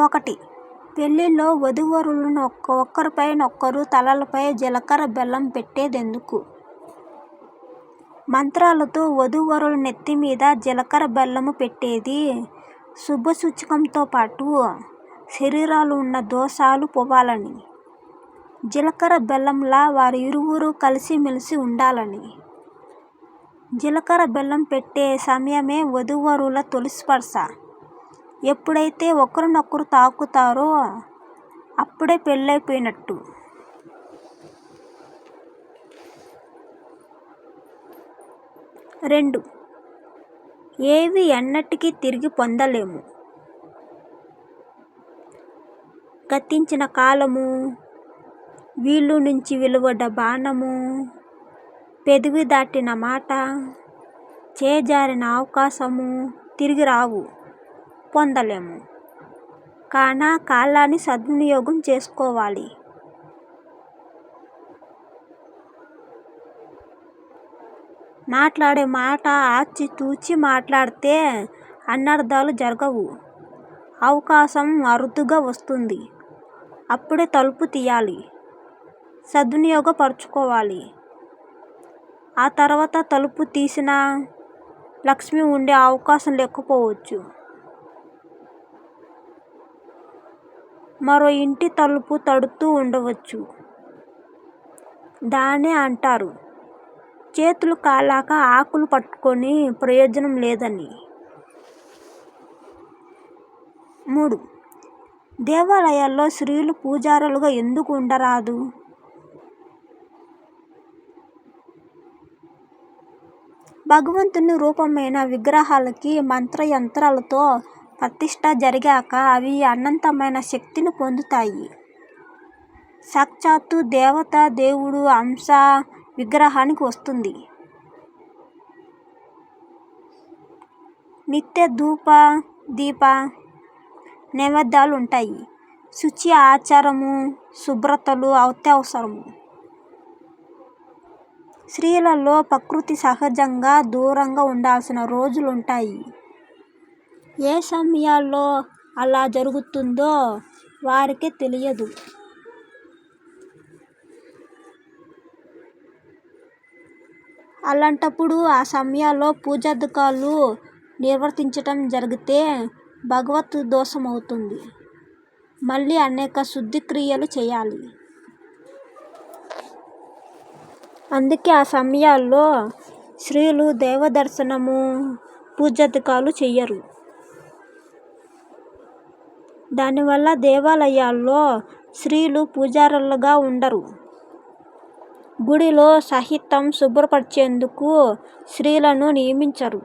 ఒకటి పెళ్ళిలో వధూవరులను ఒకరిపైనొకరు తలలపై జీలకర్ర బెల్లం పెట్టేదెందుకు? మంత్రాలతో వధూవరుల నెత్తిమీద జీలకర్ర బెల్లం పెట్టేది శుభసూచకంతోపాటు శరీరాలు ఉన్న దోషాలు పోవాలని. జీలకర్ర బెల్లంలా వారిరువురూ కలిసిమెలిసి ఉండాలని జీలకర్ర బెల్లం పెట్టే సమయమే వధూవరుల తొలి స్పర్శ. ఎప్పుడైతే ఒకరినొకరు తాకుతారో అప్పుడే పెళ్ళైపోయినట్టు. రెండు. ఏవి ఎన్నటికీ తిరిగి పొందలేము. గతించిన వీళ్ళు నుంచి వెలువడ్డ బాణము పెదవి దాటిన మాట, చేజారిన అవకాశము తిరిగి రావు. పొందలేము. కాన కాలాన్ని సద్వినియోగం చేసుకోవాలి. మాట్లాడే మాట ఆచితూచి మాట్లాడితే అన్నర్థాలు జరగవు. అవకాశం అరుదుగా వస్తుంది. అప్పుడే తలుపు తీయాలి సద్వినియోగపరుచుకోవాలి ఆ తర్వాత తలుపు తీసిన లక్ష్మి ఉండే అవకాశం లేకపోవచ్చు. మరో ఇంటి తలుపు తడుతూ ఉండవచ్చు. దాన్నే అంటారు. చేతులు కాలాక ఆకులు పట్టుకొని ప్రయోజనం లేదని. మూడు. దేవాలయాల్లో స్త్రీలు పూజారులుగా ఎందుకు ఉండరాదు? భగవంతుని రూపమైన విగ్రహాలకి మంత్ర ప్రతిష్ట జరిగాక అవి అనంతమైన శక్తిని పొందుతాయి. సాక్షాత్తు దేవత దేవుడు అంశ విగ్రహానికి వస్తుంది. నిత్య ధూప, దీప నైవేద్యాలుంటాయి. శుచి, ఆచారము శుభ్రతలు అత్యవసరము స్త్రీలలో ప్రకృతి సహజంగా దూరంగా ఉండాల్సిన రోజులు ఉంటాయి ఏ సమయాల్లో అలా జరుగుతుందో వారికి తెలియదు. అలాంటప్పుడు ఆ సమయాల్లో పూజాదికాలు నిర్వర్తించటం జరిగితే భగవత్ దోషమవుతుంది. మళ్ళీ అనేక శుద్ధి క్రియలు అందుకే ఆ సమయాల్లో స్త్రీలు దేవదర్శనము పూజాదికాలు చెయ్యరు. దానివల్ల దేవాలయాల్లో స్త్రీలు పూజారులుగా ఉండరు గుడిలో సహితం శుభ్రపరిచేందుకు స్త్రీలను నియమించరు.